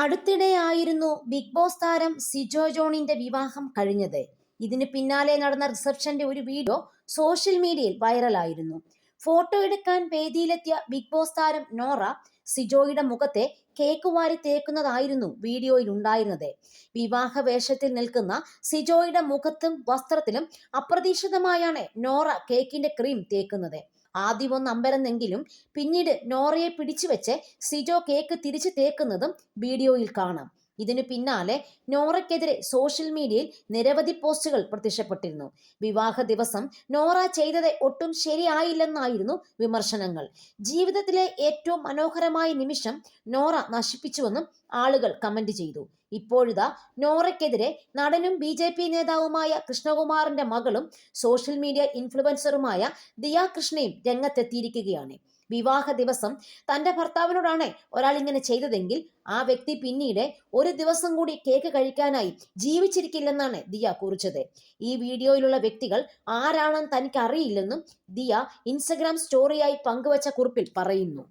അടുത്തിടെയായിരുന്നു big boss താരം സിജോ ജോണിന്റെ വിവാഹം കഴിഞ്ഞത്. ഇതിന് പിന്നാലെ നടന്ന റിസപ്ഷന്റെ ഒരു വീഡിയോ സോഷ്യൽ മീഡിയയിൽ വൈറലായിരുന്നു. ഫോട്ടോ എടുക്കാൻ വേദിയിലെത്തിയ ബിഗ് ബോസ് താരം നോറ സിജോയുടെ മുഖത്തെ കേക്ക് വാരി തേക്കുന്നതായിരുന്നു വീഡിയോയിൽ ഉണ്ടായിരുന്നത്. വിവാഹ വേഷത്തിൽ നിൽക്കുന്ന സിജോയുടെ മുഖത്തും വസ്ത്രത്തിലും അപ്രതീക്ഷിതമായാണ് നോറ കേക്കിന്റെ ക്രീം തേക്കുന്നത്. ആദ്യം ഒന്ന് അമ്പരന്നെങ്കിലും പിന്നീട് നോറയെ പിടിച്ചുവെച്ച് സിജോ കേക്ക് തിരിച്ചു തേക്കുന്നതും വീഡിയോയിൽ കാണാം. ഇതിനു പിന്നാലെ നോറയ്ക്കെതിരെ സോഷ്യൽ മീഡിയയിൽ നിരവധി പോസ്റ്റുകൾ പ്രത്യക്ഷപ്പെട്ടിരുന്നു. വിവാഹ ദിവസം നോറ ചെയ്തത് ഒട്ടും ശരിയായില്ലെന്നായിരുന്നു വിമർശനങ്ങൾ. ജീവിതത്തിലെ ഏറ്റവും മനോഹരമായ നിമിഷം നോറ നശിപ്പിച്ചുവെന്നും ആളുകൾ കമന്റ് ചെയ്തു. ഇപ്പോഴിതാ നോറയ്ക്കെതിരെ നടനും ബി ജെ പി നേതാവുമായ കൃഷ്ണകുമാറിന്റെ മകളും സോഷ്യൽ മീഡിയ ഇൻഫ്ലുവൻസറുമായ ദിയ കൃഷ്ണയും രംഗത്തെത്തിയിരിക്കുകയാണ്. വിവാഹ ദിവസം തന്റെ ഭർത്താവിനോടാണ് ഒരാൾ ഇങ്ങനെ ചെയ്തതെങ്കിൽ ആ വ്യക്തി പിന്നീട് ഒരു ദിവസം കൂടി കേക്ക് കഴിക്കാനായി ജീവിച്ചിരിക്കില്ലെന്നാണ് ദിയ കുറിച്ചത്. ഈ വീഡിയോയിലുള്ള വ്യക്തികൾ ആരാണെന്ന് തനിക്ക് അറിയില്ലെന്നും ദിയ ഇൻസ്റ്റഗ്രാം സ്റ്റോറിയായി പങ്കുവച്ച കുറിപ്പിൽ പറയുന്നു.